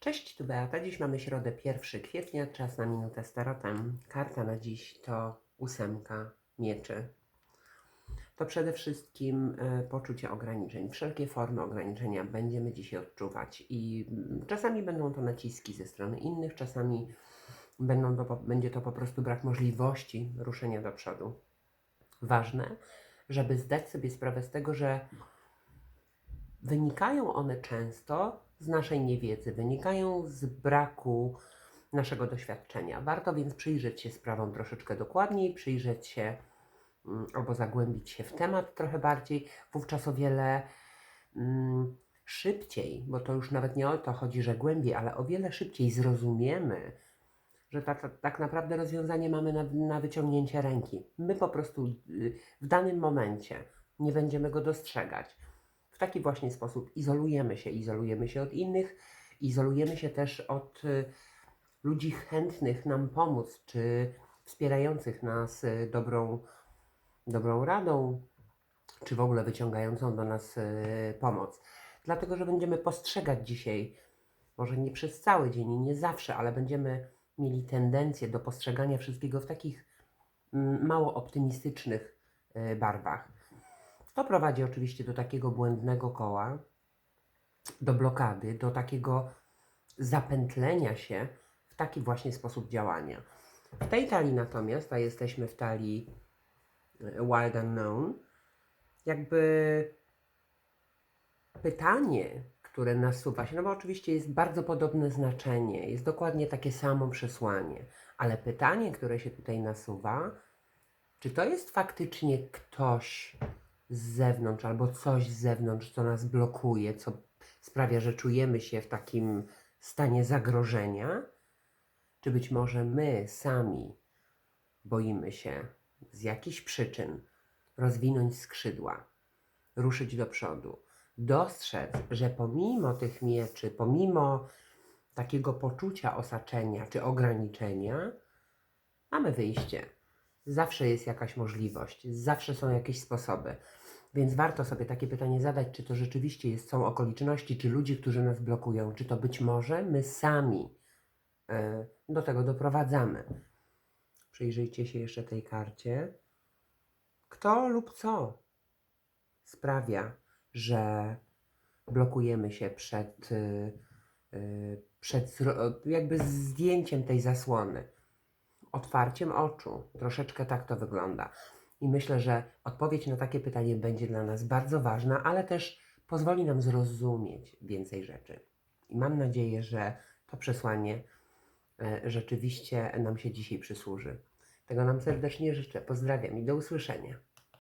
Cześć, tu Beata. Dziś mamy środę 1 kwietnia, czas na minutę z tarotem. Karta na dziś to ósemka mieczy. To przede wszystkim e, poczucie ograniczeń. Wszelkie formy ograniczenia będziemy dzisiaj odczuwać i mm, czasami będą to naciski ze strony innych, czasami będą to, będzie to po prostu brak możliwości ruszenia do przodu. Ważne, żeby zdać sobie sprawę z tego, że wynikają one często z naszej niewiedzy, wynikają z braku naszego doświadczenia. Warto więc przyjrzeć się sprawom troszeczkę dokładniej, przyjrzeć się mm, albo zagłębić się w temat trochę bardziej, wówczas o wiele mm, szybciej, bo to już nawet nie o to chodzi, że głębiej, ale o wiele szybciej zrozumiemy, że tak, naprawdę rozwiązanie mamy na, na wyciągnięcie ręki. My po prostu y, w danym momencie nie będziemy go dostrzegać. Taki właśnie sposób izolujemy się, izolujemy się od innych, izolujemy się też od y, ludzi chętnych nam pomóc, czy wspierających nas y, dobrą, dobrą radą, czy w ogóle wyciągającą do nas y, pomoc. Dlatego, że będziemy postrzegać dzisiaj, może nie przez cały dzień i nie zawsze, ale będziemy mieli tendencję do postrzegania wszystkiego w takich mm, mało optymistycznych barwach. To prowadzi oczywiście do takiego błędnego koła, do blokady, do takiego zapętlenia się w taki właśnie sposób działania. W tej talii natomiast, a jesteśmy w talii e, Wild Unknown, jakby pytanie, które nasuwa się, no bo oczywiście jest bardzo podobne znaczenie, jest dokładnie takie samo przesłanie, ale pytanie, które się tutaj nasuwa, czy to jest faktycznie ktoś z zewnątrz albo coś z zewnątrz, co nas blokuje, co sprawia, że czujemy się w takim stanie zagrożenia? Czy być może my sami boimy się z jakichś przyczyn rozwinąć skrzydła, ruszyć do przodu, dostrzec, że pomimo tych mieczy, pomimo takiego poczucia osaczenia czy ograniczenia, mamy wyjście. Zawsze jest jakaś możliwość, zawsze są jakieś sposoby. Więc warto sobie takie pytanie zadać, czy to rzeczywiście jest, są okoliczności, czy ludzie, którzy nas blokują, czy to być może my sami e, do tego doprowadzamy. Przyjrzyjcie się jeszcze tej karcie. Kto lub co sprawia, że blokujemy się przed, y, y, przed jakby zdjęciem tej zasłony otwarciem oczu. Troszeczkę tak to wygląda. I myślę, że odpowiedź na takie pytanie będzie dla nas bardzo ważna, ale też pozwoli nam zrozumieć więcej rzeczy. I mam nadzieję, że to przesłanie e, rzeczywiście nam się dzisiaj przysłuży. Tego nam serdecznie życzę. Pozdrawiam i do usłyszenia.